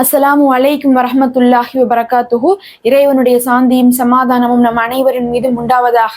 அஸ்ஸலாமு அலைக்கும் வரமத்துல்லாஹி வபரகாத்துஹு. இறைவனுடைய சாந்தியும் சமாதானமும் நம் அனைவரின் மீதும் உண்டாவதாக.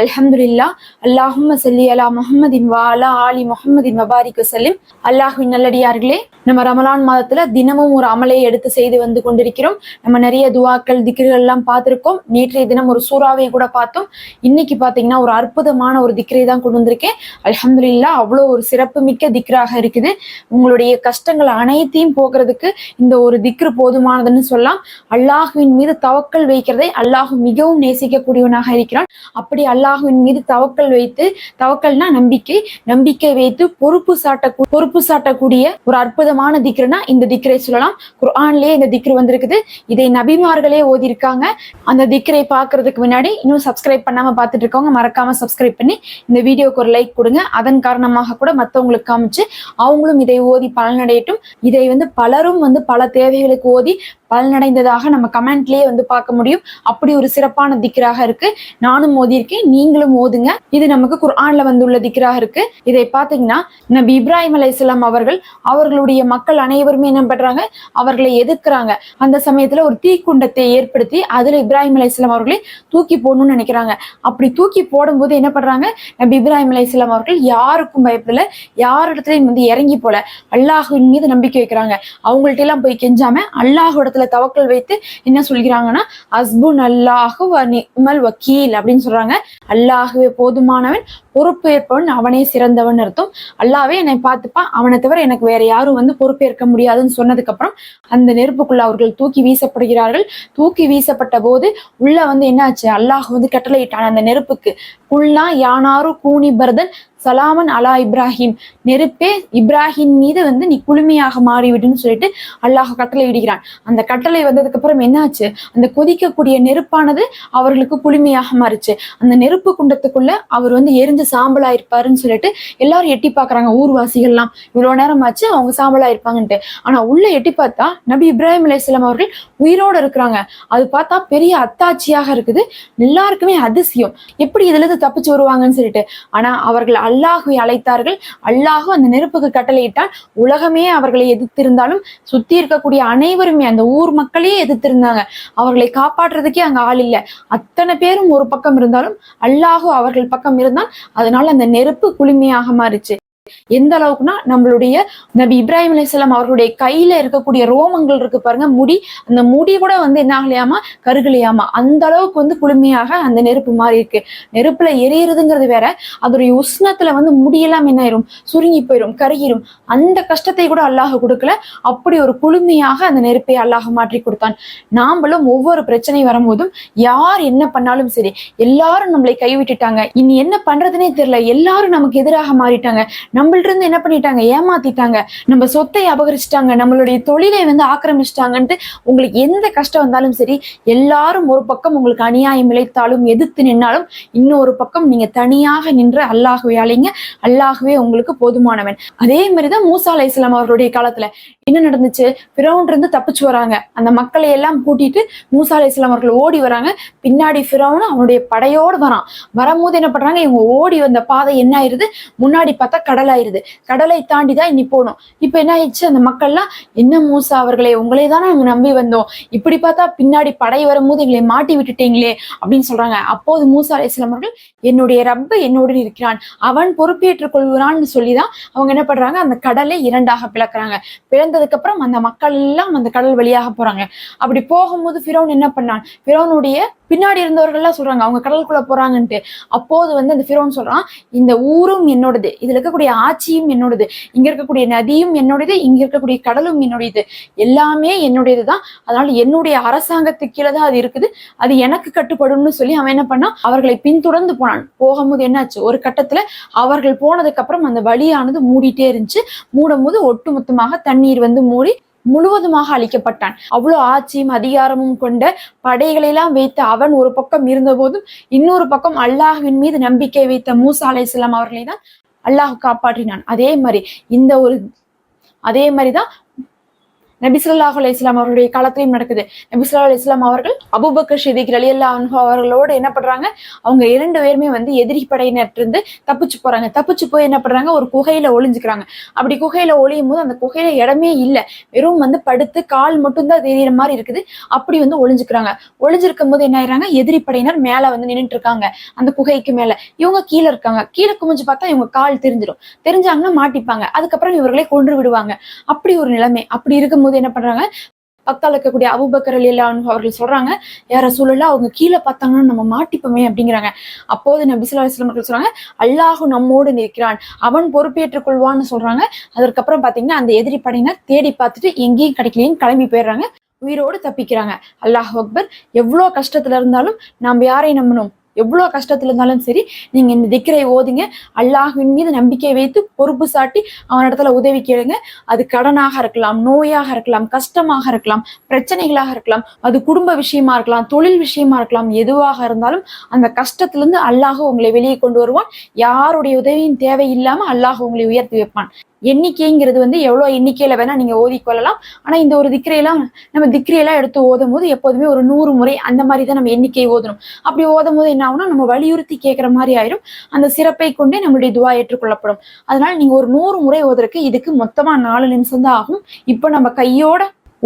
அல்ஹம்துலில்லாஹ். அல்லாஹும்ம சல்லி அலா முஹம்மதின் வா அலா ஆலி முஹம்மதின் வபாரிக்கு செல்லும் அல்லாஹ்வின் நல்லடியார்களே நம்ம ரமலான் மாதத்துல தினமும் ஒரு அமலை எடுத்து செய்து வந்து கொண்டிருக்கிறோம். நம்ம நிறைய துவாக்கள் திக்ர்கள் எல்லாம் பார்த்திருக்கோம். நேற்றைய தினம் ஒரு சூறாவையும் கூட பார்த்தோம். இன்னைக்கு பாத்தீங்கன்னா ஒரு அற்புதமான ஒரு திக்ரை தான் கொண்டு வந்திருக்கேன். அல்ஹம்துலில்லாஹ் அவ்வளோ ஒரு சிறப்பு மிக்க திக்ராக இருக்குது. உங்களுடைய கஷ்டங்கள் அனைத்தையும் போக்குறதுக்கு இந்த ஒரு திக்ரு போதுமானதுன்னு சொல்லலாம். அல்லாஹுவின் மீது தவக்கல் வைக்கிறதை அல்லாஹ் மிகவும் நேசிக்கக்கூடியவனாக இருக்கிறான். அப்படி அல்லாஹுவின் மீது தவக்கல் வைத்து தவக்கல்னா நம்பிக்கை. நம்பிக்கை வைத்து பொறுப்பு சாட்ட பொறுப்பு சாட்டக்கூடிய ஒரு அற்புதமான திக்ருனா இந்த திக்ரை சொல்லலாம். குர்ஆன்லயே இந்த திக்ரு வந்திருக்குது. இதை நபிமார்களே ஓதியிருக்காங்க. அந்த திக்ரை பார்க்கறதுக்கு முன்னாடி இன்னும் சப்ஸ்கிரைப் பண்ணாம பார்த்துட்டு இருக்கவங்க மறக்காம சப்ஸ்கிரைப் பண்ணி இந்த வீடியோக்கு ஒரு லைக் கொடுங்க. அதன் காரணமாக கூட மற்றவங்களுக்கு காமிச்சு அவங்களும் இதை ஓதி பலனடையட்டும். இதை வந்து பலரும் வந்து பல தேவைகளுக்கு ஓதி பலனடைந்ததாக நம்ம கமெண்ட்லயே வந்து பார்க்க முடியும். அப்படி ஒரு சிறப்பான திக்கராக இருக்கு. நானும் ஓதியிருக்கேன் நீங்களும் ஓதுங்க. இது நமக்கு குர்ஆன்ல வந்துள்ள திக்கராக இருக்கு. இதை பார்த்தீங்கன்னா நபி இப்ராஹிம் அலைஹிஸ்ஸலாம் அவர்கள் அவர்களுடைய மக்கள் அனைவருமே என்ன பண்றாங்க? அவர்களை எதிர்க்கிறாங்க. அந்த சமயத்துல ஒரு தீக்குண்டத்தை ஏற்படுத்தி அதுல இப்ராஹிம் அலைஹிஸ்ஸலாம் அவர்களை தூக்கி போடணும்னு நினைக்கிறாங்க. அப்படி தூக்கி போடும்போது என்ன பண்றாங்க? நபி இப்ராஹிம் அலைஹிஸ்ஸலாம் அவர்கள் யாருக்கும் பயப்படல. யார் இடத்துலயும் வந்து இறங்கி போல. அல்லாஹின் மீது நம்பிக்கை வைக்கிறாங்க. அவங்கள்ட்ட எல்லாம் போய் கெஞ்சாம அல்லாஹ் இடத்துல தவக்கல் வைத்து என்ன சொல்கிறாங்கன்னா அஸ்புன் அல்லாஹு நிமல் வக்கீல் அப்படின்னு சொல்றாங்க. அல்லாஹுவே போதுமானவன் பொறுப்பேற்பவன் அவனே சிறந்தவன் அர்த்தம். அல்லாவே என்னை பார்த்துப்பான். அவனை தவிர எனக்கு வேற யாரும் வந்து பொறுப்பேற்க முடியாதுன்னு சொன்னதுக்கு அப்புறம் அந்த நெருப்புக்குள்ள அவர்கள் தூக்கி வீசப்படுகிறார்கள். தூக்கி வீசப்பட்ட போது உள்ள வந்து என்னாச்சு? அல்லாஹ் வந்து கட்டளையிட்டான் அந்த நெருப்புக்கு. குல்னா யானாரு கூனி பர்தன் சலாமன் அலா இப்ராஹிம். நெருப்பே இப்ராஹிம் மீது வந்து நீ குளுமையாக மாறிவிடுன்னு சொல்லிட்டு அல்லாஹ் கட்டளை இடுகிறான் அந்த கட்டளை வந்ததுக்கு அப்புறம் என்னாச்சு? அந்த கொதிக்கக்கூடிய நெருப்பானது அவர்களுக்கு குளுமையாக மாறிச்சு. அந்த நெருப்பு குண்டத்துக்குள்ள அவர் வந்து எரிஞ்சு சாம்பலா இருப்பாருன்னு சொல்லிட்டு எல்லாரும் எட்டி பாக்குறாங்க ஊர்வாசிகள்லாம். இவ்வளவு நேரம் ஆச்சு அவங்க சாம்பலா இருப்பாங்கன்ட்டு ஆனா உள்ள எட்டி பார்த்தா நபி இப்ராஹிம் அலைஹிஸ்ஸலாம் அவர்கள் உயிரோட இருக்கிறாங்க. அது பார்த்தா பெரிய அத்தாட்சியாக இருக்குது. எல்லாருக்குமே அதிசயம். எப்படி இதுல இருந்து தப்பிச்சு வருவாங்கன்னு சொல்லிட்டு. ஆனா அவர்கள் அல்லாஹுவை அழைத்தார்கள். அல்லாஹு அந்த நெருப்புக்கு கட்டளையிட்டால் உலகமே அவர்களை எதிர்த்திருந்தாலும் சுத்தி இருக்கக்கூடிய அனைவருமே அந்த ஊர் மக்களையே எதிர்த்திருந்தாங்க. அவர்களை காப்பாற்றுறதுக்கே அங்க ஆள் இல்லை. அத்தனை பேரும் ஒரு பக்கம் இருந்தாலும் அல்லாஹு அவர்கள் பக்கம் இருந்தால் அதனால அந்த நெருப்பு குளுமையாக மாறிச்சு. எந்த அளவுக்குன்னா நம்மளுடைய நபி இப்ராஹிம் அலிஸ்லாம் அவர்களுடைய கையில இருக்கக்கூடிய ரோமங்கள் இருக்கு பாருங்க முடி. அந்த முடி கூட வந்து என்ன ஆகலையாமா? கருகலையாமா? அந்த அளவுக்கு வந்து குளுமையாக அந்த நெருப்பு மாறி இருக்கு. நெருப்புல எரியறதுங்கிறது வேற. அதோடைய உஷ்ணத்துல வந்து முடியெல்லாம் என்ன ஆயிரும்? சுருங்கி போயிரும் கருகிரும். அந்த கஷ்டத்தை கூட அல்லாஹ் கொடுக்கல. அப்படி ஒரு குளுமையாக அந்த நெருப்பை அல்லாஹ் மாற்றி கொடுத்தான். நாமளும் ஒவ்வொரு பிரச்சனை வரும்போதும் யார் என்ன பண்ணாலும் சரி எல்லாரும் நம்மளை கைவிட்டுட்டாங்க. இனி என்ன பண்றதுனே தெரியல. எல்லாரும் நமக்கு எதிராக மாறிட்டாங்க. நம்மள்ட்ட இருந்து என்ன பண்ணிட்டாங்க? ஏமாத்திட்டாங்க. நம்ம சொத்தை அபகரிச்சிட்டாங்க. நம்மளுடைய தொழிலை வந்து ஆக்கிரமிச்சிட்டாங்கன்ட்டு உங்களுக்கு எந்த கஷ்டம் வந்தாலும் சரி எல்லாரும் ஒரு பக்கம் உங்களுக்கு அநியாயம் இழைத்தாலும் எதிர்த்து நின்னாலும் இன்னொரு பக்கம் நீங்க தனியாக நின்று அல்லாகவே அலைங்க அல்லாகவே உங்களுக்கு போதுமானவன். அதே மாதிரிதான் மூசா அலை இஸ்லாம் அவர்களுடைய காலத்துல என்ன நடந்துச்சு? பிறவுன் இருந்து தப்பிச்சு வராங்க. அந்த மக்களை எல்லாம் கூட்டிட்டு மூசா அலை இஸ்லாம் அவர்கள் ஓடி வராங்க. பின்னாடி பிறவுன் அவனுடைய படையோடு வரான். வரும்போது என்ன பண்றாங்க? இவங்க ஓடி வந்த பாதை என்ன ஆயிருது? முன்னாடி பார்த்தா கடல் ஆயிருது கடலை தாண்டி தான் இனி போகணும். இப்போ என்ன ஆயிடுச்சு? அந்த மக்கள்லாம் என்ன மூசா அவர்களே உங்களே தானே நாங்கள் நம்பி வந்தோம். இப்படி பார்த்தா பின்னாடி படை வரும்போது எங்களை மாட்டி விட்டுட்டீங்களே அப்படின்னு சொல்றாங்க. அப்போது மூசா அலை அவர்கள் என்னுடைய ரப்ப என்னுடன் இருக்கிறான். அவன் பொறுப்பேற்றுக் கொள்கிறான்னு சொல்லிதான் அவங்க என்ன பண்றாங்க? அந்த கடலை இரண்டாக பிளக்குறாங்க. பிளந்ததுக்கு அப்புறம் அந்த மக்கள் எல்லாம் அந்த கடல் வழியாக போறாங்க. அப்படி போகும்போது ஃபிரோன் என்ன பண்ணான்? ஃபிரோனுடைய பின்னாடி இருந்தவர்கள்லாம் சொல்றாங்க அவங்க கடலுக்குள்ள போறாங்கன்ட்டு. அப்போது வந்து அந்த ஃபிரோன் சொல்றான் இந்த ஊரும் என்னோடது இதுல இருக்கக்கூடிய ஆட்சியும் என்னோடது இங்க இருக்கக்கூடிய நதியும் என்னோடது இங்க இருக்கக்கூடிய கடலும் என்னுடையது எல்லாமே என்னுடையது தான். அதனால என்னுடைய அரசாங்கத்துக்கு கீழே தான் அது இருக்குது அது எனக்கு கட்டுப்படும்னு சொல்லி அவன் என்ன பண்ணான்? அவர்களை பின்தொடர்ந்து போனான். போகும்போது என்னாச்சு? ஒரு கட்டத்துல அவர்கள் போனதுக்கு அப்புறம் அந்த வழியானது மூடிட்டே இருந்துச்சு. மூடும் போது ஒட்டுமொத்தமாக தண்ணீர் வந்து மூடி முழுவதுமாக அழிக்கப்பட்டான். அவ்வளவு ஆட்சியும் அதிகாரமும் கொண்ட படைகளை எல்லாம் வைத்த அவன் ஒரு பக்கம் இருந்தபோதும் இன்னொரு பக்கம் அல்லாஹ்வின் மீது நம்பிக்கை வைத்த மூசா அலைஹிஸ்ஸலாம் அவர்களை தான் அல்லாஹ் காப்பாற்றினான். அதே மாதிரி இந்த ஒரு அதே மாதிரிதான் நபிசுல்லாஹ் அலி இஸ்லாம் அவருடைய காலத்திலையும் நடக்குது. நபிசுல்லா அலி இஸ்லாம் அவர்கள் அபுபக்கர் ஷிதிக் அலி அல்லா அவர்களோடு என்ன பண்றாங்க? அவங்க இரண்டு பேருமே வந்து எதிரி படையினர்கிட்ட தப்பிச்சு போறாங்க. தப்பிச்சு போய் என்ன பண்றாங்க? ஒரு குகையில ஒளிஞ்சுக்கிறாங்க. அப்படி குகையில ஒளியும் போது அந்த குகையில இடமே இல்லை. வெறும் வந்து படுத்து கால் மட்டும்தான் தெரியுற மாதிரி இருக்குது. அப்படி வந்து ஒளிஞ்சுக்கிறாங்க. ஒளிஞ்சிருக்கும் போது என்ன ஆயிடுறாங்க எதிரி படையினர் மேல வந்து நின்றுட்டு இருக்காங்க அந்த குகைக்கு மேல. இவங்க கீழே இருக்காங்க. கீழே குமிஞ்சு பார்த்தா இவங்க கால் தெரிஞ்சிடும் தெரிஞ்சாங்கன்னா மாட்டிப்பாங்க. அதுக்கப்புறம் இவர்களே கொன்று விடுவாங்க. அப்படி ஒரு நிலைமை. அப்படி இருக்கும் போது என்ன பண்றாங்க? பக்கால இருக்கக்கூடிய அபுபக்கர் அலி அவர்கள் சொல்றாங்க யார சூழல அவங்க கீழே பார்த்தாங்கன்னா நம்ம மாட்டிப்போமே அப்படிங்கிறாங்க. அப்போது நபி சொல்லா இஸ்லாம் அவர்கள் சொல்றாங்க அல்லாஹு நம்மோடு நிற்கிறான் அவன் பொறுப்பேற்றுக் கொள்வான்னு சொல்றாங்க. அதற்கப்புறம் பாத்தீங்கன்னா அந்த எதிரி படையினர் தேடி பார்த்துட்டு எங்கேயும் கிடைக்கலையும் கிளம்பி போயிடுறாங்க. உயிரோடு தப்பிக்கிறாங்க. அல்லாஹ் அக்பர் எவ்வளோ கஷ்டத்துல இருந்தாலும் நாம் யாரை நம்பணும்? எவ்வளோ கஷ்டத்துல இருந்தாலும் சரி நீங்க இந்த திக்கரை ஓதுங்க. அல்லாஹுவின் மீது நம்பிக்கை வைத்து பொறுப்பு சாட்டி அவனிடத்துல உதவி கேளுங்க. அது கடனாக இருக்கலாம் நோயாக இருக்கலாம் கஷ்டமாக இருக்கலாம் பிரச்சனைகளாக இருக்கலாம் அது குடும்ப விஷயமா இருக்கலாம் தொழில் விஷயமா இருக்கலாம் எதுவாக இருந்தாலும் அந்த கஷ்டத்திலிருந்து அல்லாஹ் உங்களை வெளியே கொண்டு வருவான். யாருடைய உதவியும் தேவையில்லாம அல்லாஹ் உங்களை உயர்த்தி வைப்பான். எண்ணிக்கைங்கிறது வந்து எவ்வளோ எண்ணிக்கையில வேணா நீங்க ஓதிக்கொள்ளலாம் ஆனா இந்த ஒரு திக்ரையெல்லாம் நம்ம திக்ரையெல்லாம் எடுத்து ஓதும் போது எப்போதுமே ஒரு நூறு முறை அந்த மாதிரி தான் நம்ம எண்ணிக்கை ஓதணும். அப்படி ஓதும் போது என்ன ஆகும்னா நம்ம வலியுறுத்தி கேட்குற மாதிரி ஆயிரும். அந்த சிறப்பை கொண்டே நம்மளுடைய துவா ஏற்றுக்கொள்ளப்படும். அதனால நீங்க ஒரு நூறு முறை ஓதுறதுக்கு இதுக்கு மொத்தமா நாலு நிமிஷம் தான் ஆகும். இப்போ நம்ம கையோட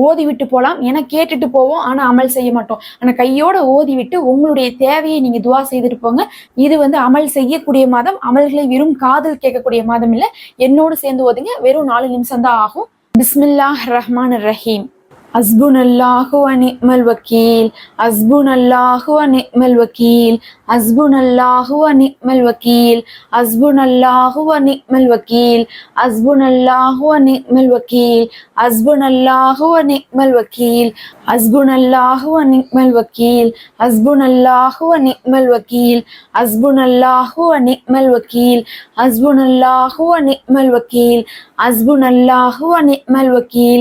ஓதி விட்டு போகலாம் ஏன்னா கேட்டுட்டு போவோம். ஆனால் அமல் செய்ய மாட்டோம். ஆனால் கையோட ஓதி விட்டு உங்களுடைய தேவையை நீங்கள் துவா செய்துட்டு போங்க. இது வந்து அமல் செய்யக்கூடிய மாதம். அமல்களை வெறும் காதல் கேட்கக்கூடிய மாதம் இல்லை. என்னோடு சேர்ந்து ஓதுங்க. வெறும் நாலு நிமிஷம் தான் ஆகும். பிஸ்மில்லாஹ் ரஹ்மான் ரஹீம். ஹஸ்புன் அல்லாஹு அனிமல் الوكيل ஹஸ்புன் அல்லாஹு அனிமல் الوكيل ஹஸ்புன் அல்லாஹு அனிமல் الوكيل ஹஸ்புன் அல்லாஹு அனிமல் الوكيل ஹஸ்புன் அல்லாஹு அனிமல் الوكيل ஹஸ்புன் அல்லாஹு அனிமல் الوكيل ஹஸ்புன் அல்லாஹு அனிமல் الوكيل ஹஸ்புன் அல்லாஹு அனிமல் الوكيل ஹஸ்புன் அல்லாஹு அனிமல் الوكيل ஹஸ்புன் அல்லாஹு அனிமல் الوكيل ஹஸ்புன் அல்லாஹு அனிமல் الوكيل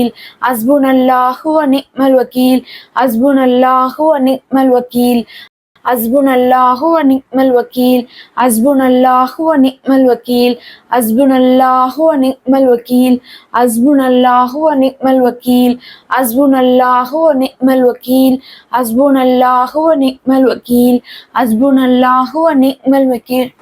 வக்கீல். அஸ்புன் அல்லாஹு அனிக்மல் வக்கீல். அஸ்புன் அல்லாஹு அனிக்மல் வக்கீல். அஸ்புன் அல்லாஹு அனிக்மல் வக்கீல். அஸ்புன் அல்லாஹு அனிக்மல் வக்கீல். அஸ்புன் அல்லாஹு அனிக்மல் வக்கீல். அஸ்புன் அல்லாஹு அனிக்மல் வக்கீல். அஸ்புன் அல்லாஹு அனிக்மல் வக்கீல். அஸ்புன் அல்லாஹு அனிக்மல் வக்கீல். அஸ்புன் அல்லாஹு அனிக்மல் வக்கீல்.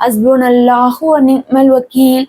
حسبنا الله ونعم الوكيل.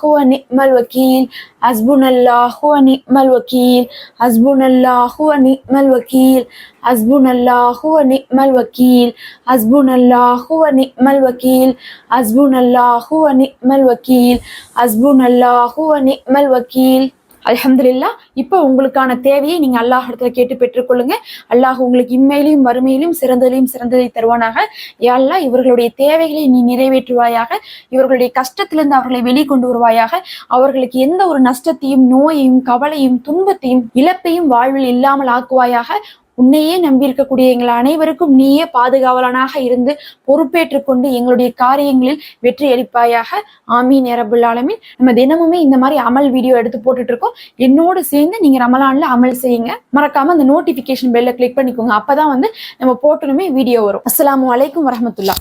هو نعم الوكيل. حسبنا الله هو نعم الوكيل. حسبنا الله هو نعم الوكيل. حسبنا الله هو نعم الوكيل. حسبنا الله هو نعم الوكيل. حسبنا الله هو نعم الوكيل. حسبنا الله هو نعم الوكيل. அலமதுல்லா இப்போ உங்களுக்கான தேவையை நீங்க அல்லாஹ் இடத்துல கேட்டு பெற்றுக்கொள்ளுங்க. அல்லாஹ் உங்களுக்கு இம்மையிலும் வறுமையிலும் சிறந்ததிலையும் சிறந்ததை தருவானாக. யாழ்லா இவர்களுடைய தேவைகளை நீ நிறைவேற்றுவாயாக. இவர்களுடைய கஷ்டத்திலிருந்து அவர்களை வெளிக்கொண்டு வருவாயாக அவர்களுக்கு எந்த ஒரு நஷ்டத்தையும் நோயையும் கவலையும் துன்பத்தையும் இழப்பையும் வாழ்வில் இல்லாமல் ஆக்குவாயாக. உன்னையே நம்பியிருக்கக்கூடிய எங்கள் அனைவருக்கும் நீயே பாதுகாவலனாக இருந்து பொறுப்பேற்றுக்கொண்டு எங்களுடைய காரியங்களில் வெற்றி அளிப்பாயாக. ஆமீன் ரபுல் ஆலமீன். நம்ம தினமுமே இந்த மாதிரி அமல் வீடியோ எடுத்து போட்டுட்டு இருக்கோம் என்னோடு சேர்ந்து நீங்க ரமலான்ல அமல் செய்யுங்க. மறக்காம அந்த நோட்டிபிகேஷன் பெல்ல கிளிக் பண்ணிக்கோங்க. அப்பதான் வந்து நம்ம போட்டணுமே வீடியோ வரும். அஸ்லாம் அலைக்கும் வரமத்துல்லா